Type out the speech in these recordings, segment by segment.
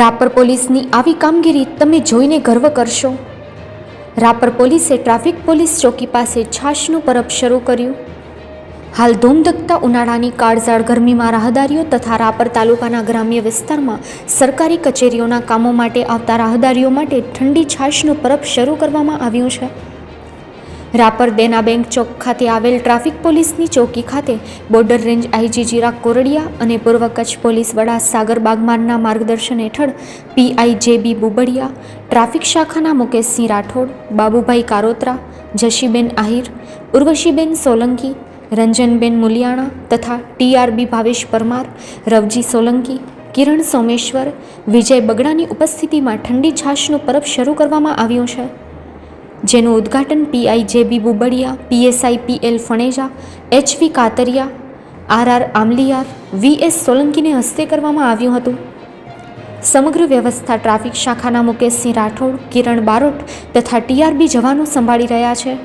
રાપર પોલીસની આવી કામગીરી તમે જોઈને ગર્વ કરશો. રાપર પોલીસે ટ્રાફિક પોલીસ ચોકી પાસે છાશનું પરબ શરૂ કર્યું. હાલ ધૂમધકતા ઉનાળાની કાળઝાળ ગરમીમાં રાહદારીઓ તથા રાપર તાલુકાના ગ્રામ્ય વિસ્તારમાં સરકારી કચેરીઓના કામો માટે આવતા રાહદારીઓ માટે ઠંડી છાશનું પરબ શરૂ કરવામાં આવ્યું છે. રાપર દેના બેંક ચોક ખાતે આવેલ ટ્રાફિક પોલીસની ચોકી ખાતે border range IG Chirag Koradiya અને પૂર્વ કચ્છ પોલીસ વડા સાગર બાગમાનના માર્ગદર્શન હેઠળ PI J B Bubadiya, traffic શાખાના મુકેશસિંહ રાઠોડ, બાબુભાઈ કારોત્રા, જશીબેન આહિર, ઉર્વશીબેન સોલંકી, રંજનબેન મુલિયાણા તથા ટીઆરબી ભાવેશ પરમાર, રવજી સોલંકી, કિરણ સોમેશ્વર, વિજય બગડાની ઉપસ્થિતિમાં ઠંડી છાશનું પરબ શરૂ કરવામાં આવ્યું છે. જેનું ઉદ્ઘાટન PI J B Bubadiya PSI PL Phaneja HV Katariya, R R Amliyar, V S સોલંકીને હસ્તે કરવામાં આવ્યું હતું. સમગ્ર વ્યવસ્થા ટ્રાફિક શાખાના મુકેશસિંહ રાઠોડ, કિરણ બારોટ તથા ટીઆરબી જવાનો સંભાળી રહ્યા છે.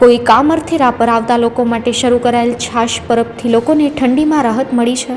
કોઈ કામ અર્થે રાપર આવતા લોકો માટે શરૂ કરાયેલ છાશ પરબથી લોકોને ઠંડીમાં રાહત મળી છે.